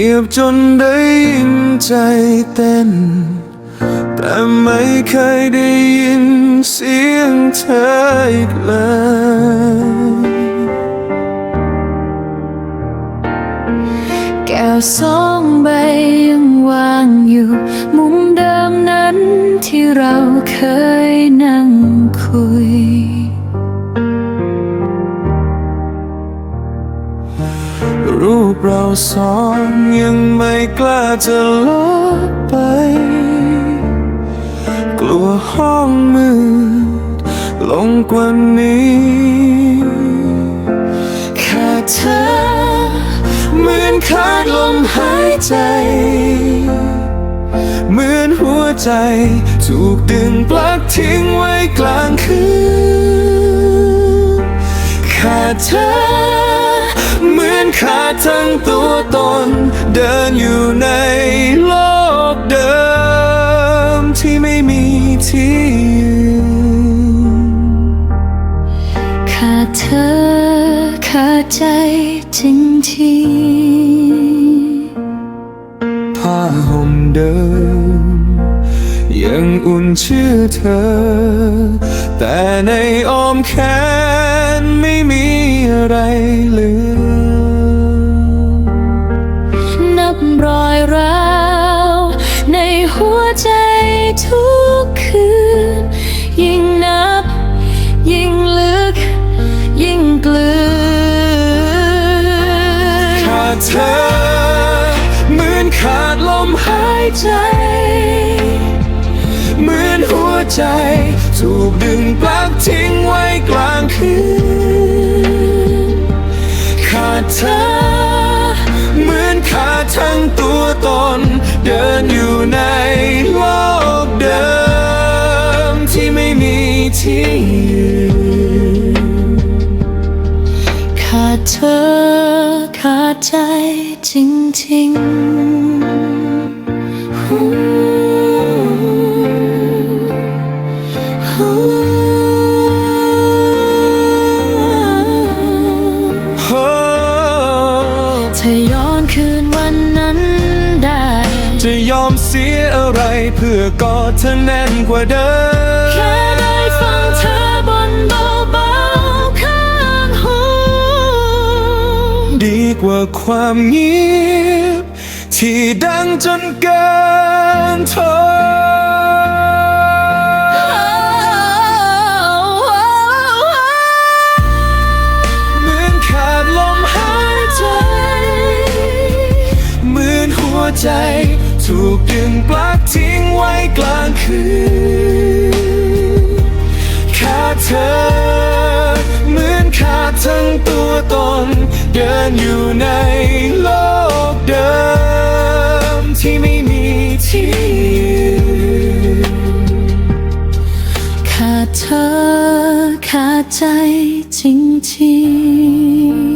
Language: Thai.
งียบจนได้ยินใจเต้น แต่ไม่เคยได้ยินเสียงเธออีกเลยแก้วสองใบยังวางอยู่ มุมเดิมนั้นที่เราเคยนั่ง ปเราสองยังไม่กล้าจะลบไป กลัวห้องมืดลงกว่านี้ แค่เธอเหมือนขาดลมหายใจ เหมือนหัวใจ ถูกดึงปลักทิ้งไว้กลางคืนขาดเธอ ขาดทั้งตัวตน เดินอยู่ในโลกเดิม ที่ไม่มีที่ยืนขาดเธอขาดใจจริงทีผ้าห่มเดิม ยังอุ่นชื่อเธอ แต่ในอ้อมแขนไม่มีอะไรเหลือ รอยร้าวในหัวใจทุกคืน ยิ่งนับ ยิ่งลึก ยิ่งกลืนขาดเธอเหมือนขาดลมหายใจ เหมือนหัวใจ ถูกดึงปลักทิ้งไว้ เธอขาดใจจริงๆโอ้ถ้าย้อนคืนวันนั้นได้ จะยอมเสียอะไรเพื่อกอดเธอแน่นกว่าเดิม กว่าความเงียบ ที่ดังจนเกินทนเหมือนขาดลมหายใจเหมือนหัวใจถูกดึงปลักทิ้งไว้กลางคืนขาดเธอ เหมือนขาดทั้งตัวตนานอยู่ในโลกเดิม ที่ไม่มีที่ขาดเธอขาดใจจริงๆ